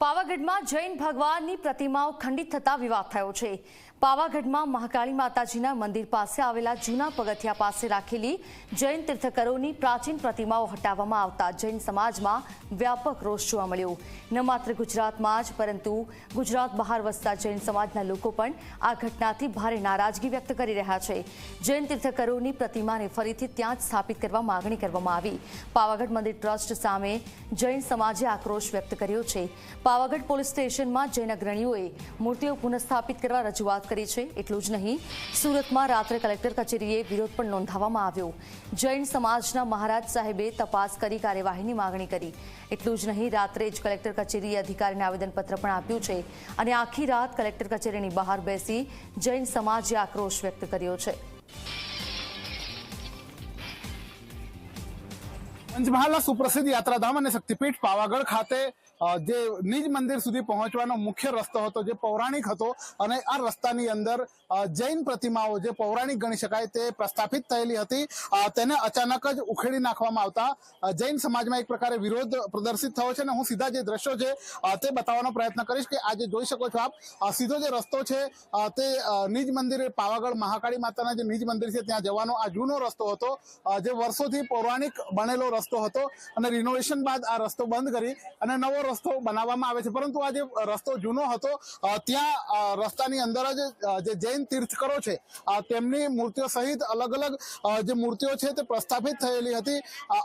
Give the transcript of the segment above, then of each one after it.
પાવાગઢમાં જૈન ભગવાનની પ્રતિમાઓ ખંડિત થતા વિવાદ થયો છે. પાવાગઢમાં મહાકાળી માતાજીના મંદિર પાસે આવેલા જૂના પગથિયા પાસે રાખેલી જૈન તીર્થકરોની પ્રાચીન પ્રતિમાઓ હટાવવામાં આવતા જૈન સમાજમાં વ્યાપક રોષ જોવા મળ્યો. ન માત્ર ગુજરાતમાં જ, પરંતુ ગુજરાત બહાર વસતા જૈન સમાજના લોકો પણ આ ઘટનાથી ભારે નારાજગી વ્યક્ત કરી રહ્યા છે. જૈન તીર્થકરોની પ્રતિમાને ફરીથી ત્યાં જ સ્થાપિત કરવા માગણી કરવામાં આવી. પાવાગઢ મંદિર ટ્રસ્ટ સામે જૈન સમાજે આક્રોશ વ્યક્ત કર્યો છે. પાવાગઢ પોલીસ સ્ટેશનમાં જૈન અગ્રણીઓએ મૂર્તિઓ પુનઃસ્થાપિત કરવા રજૂઆત કરી છે. એટલું જ નહીં, સુરતમાં રાત્રે કલેક્ટર કચેરીએ વિરોધ પણ નોંધાવવામાં આવ્યો. જૈન સમાજના મહારાજ સાહેબે તપાસ કરી, કાર્યવાહીની માગણી કરી. એટલું જ નહીં, રાત્રે જ કલેક્ટર કચેરીએ અધિકારીને આવેદનપત્ર પણ આપ્યું છે અને આખી રાત કલેક્ટર કચેરીની બહાર બેસી જૈન સમાજે આક્રોશ વ્યક્ત કર્યો છે. પંચમહાલના સુપ્રસિદ્ધ યાત્રાધામ અને શક્તિપીઠ પાવાગઢ ખાતે જે નિજ મંદિર સુધી પહોંચવાનો મુખ્ય રસ્તો હતો, જે પૌરાણિક હતો અને આ રસ્તાની અંદર જૈન પ્રતિમાઓ જે પૌરાણિક ગણી શકાય તે પ્રસ્થાપિત થયેલી હતી. તેને અચાનક જ ઉખેડી નાખવામાં આવતા જૈન સમાજમાં એક પ્રકારે વિરોધ પ્રદર્શિત થયો છે અને હું સીધા જે દ્રશ્યો છે તે બતાવવાનો પ્રયત્ન કરીશ કે આજે જોઈ શકો છો આપ સીધો જે રસ્તો છે તે નિજ મંદિર પાવાગઢ મહાકાળી માતાના જે નિજ મંદિર છે ત્યાં જવાનો આ જૂનો રસ્તો હતો જે વર્ષોથી પૌરાણિક બનેલો રસ્તો હતો અને રિનોવેશન બાદ આ રસ્તો બંધ કરી અને નવો રસ્તો બનાવવામાં આવે છે. પરંતુ આ જે રસ્તો જૂનો હતો ત્યાં રસ્તાની અંદર જ જે જૈન તીર્થકરો છે તેમની મૂર્તિઓ સહિત અલગ અલગ જે મૂર્તિઓ છે તે પ્રસ્થાપિત થયેલી હતી.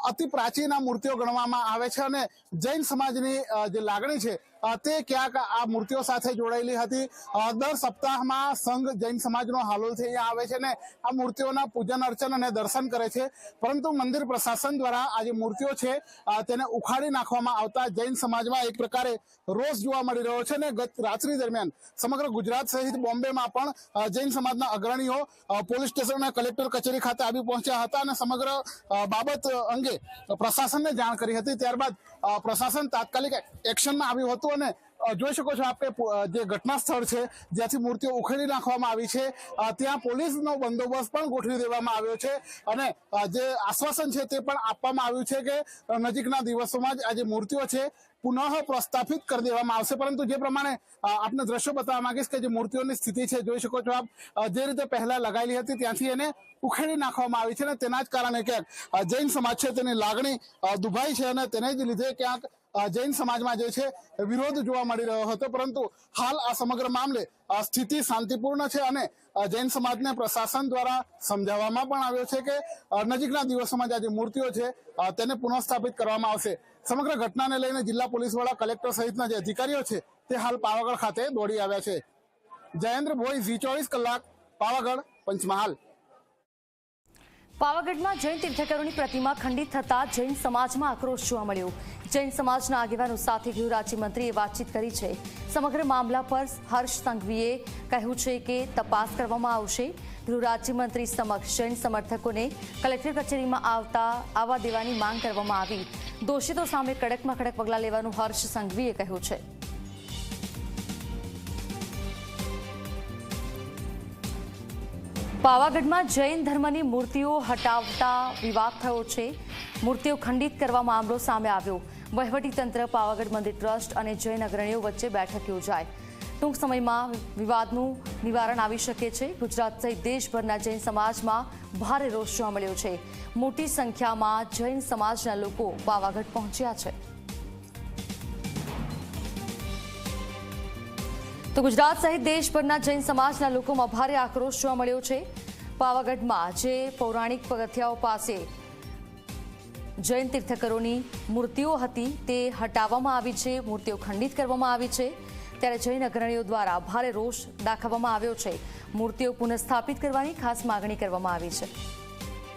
અતિ પ્રાચીન આ મૂર્તિઓ ગણવામાં આવે છે અને જૈન સમાજની જે લાગણી છે તે ક્યાંક આ મૂર્તિઓ સાથે જોડાયેલી હતી. દર સપ્તાહમાં સંઘ જૈન સમાજનો હાલોલથી અહીંયા આવે છે ને આ મૂર્તિઓના પૂજન, અર્ચન અને દર્શન કરે છે. પરંતુ મંદિર પ્રશાસન દ્વારા આ જે મૂર્તિઓ છે તેને ઉખાડી નાખવામાં આવતા જૈન સમાજમાં એક પ્રકારે રોષ જોવા મળી રહ્યો છે ને ગત રાત્રિ દરમિયાન સમગ્ર ગુજરાત સહિત બોમ્બેમાં પણ જૈન સમાજના અગ્રણીઓ પોલીસ સ્ટેશન અને કલેક્ટર કચેરી ખાતે આવી પહોંચ્યા હતા અને સમગ્ર બાબત અંગે પ્રશાસનને જાણ કરી હતી. ત્યારબાદ પ્રશાસન તાત્કાલિક એક્શનમાં આવ્યું હતું. અને જોઈ શકો છો આપણે જે ઘટના સ્થળ છે, જ્યાંથી મૂર્તિઓ ઉખેડી નાખવામાં આવી છે ત્યાં પોલીસનો બંદોબસ્ત પણ ગોઠવી દેવામાં આવ્યો છે અને જે આશ્વાસન છે તે પણ આપવામાં આવ્યું છે કે નજીકના દિવસોમાં જ આ જે મૂર્તિઓ છે, પુનઃ પ્રસ્થાપિત કરી દેવામાં આવશે. પરંતુ જે પ્રમાણે આપને દ્રશ્યો બતાવવા માંગીશ કે જે મૂર્તિઓની સ્થિતિ છે, જોઈ શકો છો આપ જે રીતે પહેલા લગાવેલી હતી ત્યાંથી એને ઉખેડી નાખવામાં આવી છે અને તેના જ કારણે ક્યાંક જૈન સમાજ છે તેની લાગણી દુભાઈ છે અને તેને જ લીધે ક્યાંક જૈન સમાજમાં જે છે, વિરોધ જોવા મળી રહ્યો હતો. પરંતુ હાલ આ સમગ્ર મામલે સ્થિતિ શાંતિપૂર્ણ છે અને જૈન સમાજને પ્રશાસન દ્વારા સમજાવવામાં પણ આવ્યો છે કે નજીકના દિવસોમાં જે મૂર્તિઓ છે તેને પુનઃસ્થાપિત કરવામાં આવશે. સમગ્ર ઘટનાને લઈને જિલ્લા પોલીસ વડા કલેક્ટર સહિતના જે અધિકારીઓ છે, તે હાલ પાવાગઢ ખાતે દોડી આવ્યા છે. જયેન્દ્ર ભોઈ ઝી ચોવીસ કલાક, પાવાગઢ પંચમહાલ. પાવાગઢમાં જૈન તીર્થકરોની પ્રતિમા ખંડિત થતા જૈન સમાજમાં આક્રોશ જોવા મળ્યો. જૈન સમાજના આગેવાનો સાથે ગૃહ રાજ્યમંત્રીએ વાતચીત કરી છે. સમગ્ર મામલા પર હર્ષ સંઘવીએ કહ્યું છે કે તપાસ કરવામાં આવશે. ગૃહ રાજ્યમંત્રી સમક્ષ જૈન સમર્થકોને કલેક્ટર કચેરીમાં આવતા આવવા દેવાની માંગ કરવામાં આવી. દોષિતો સામે કડકમાં કડક પગલાં લેવાનું હર્ષ સંઘવીએ કહ્યું છે. પાવાગઢમાં જૈન ધર્મની મૂર્તિઓ હટાવતા વિવાદ થયો છે. મૂર્તિઓ ખંડિત કરવા મામલો સામે આવ્યો. વહીવટીતંત્ર, પાવાગઢ મંદિર ટ્રસ્ટ અને જૈન અગ્રણીઓ વચ્ચે બેઠક યોજાય ટૂંક સમયમાં વિવાદનું નિવારણ આવી શકે છે. ગુજરાત સહિત દેશભરના જૈન સમાજમાં ભારે રોષ જોવા મળ્યો છે. મોટી સંખ્યામાં જૈન સમાજના લોકો પાવાગઢ પહોંચ્યા છે. તો ગુજરાત સહિત દેશભરના જૈન સમાજના લોકોમાં ભારે આક્રોશ જોવા મળ્યો છે. પાવાગઢમાં જે પૌરાણિક પગથિયાઓ પાસે જૈન તીર્થકરોની મૂર્તિઓ હતી. તે હટાવવામાં આવી છે, મૂર્તિઓ ખંડિત કરવામાં આવી છે. ત્યારે જૈન અગ્રણીઓ દ્વારા ભારે રોષ દાખવવામાં આવ્યો છે. મૂર્તિઓ પુનઃસ્થાપિત કરવાની ખાસ માગણી કરવામાં આવી છે.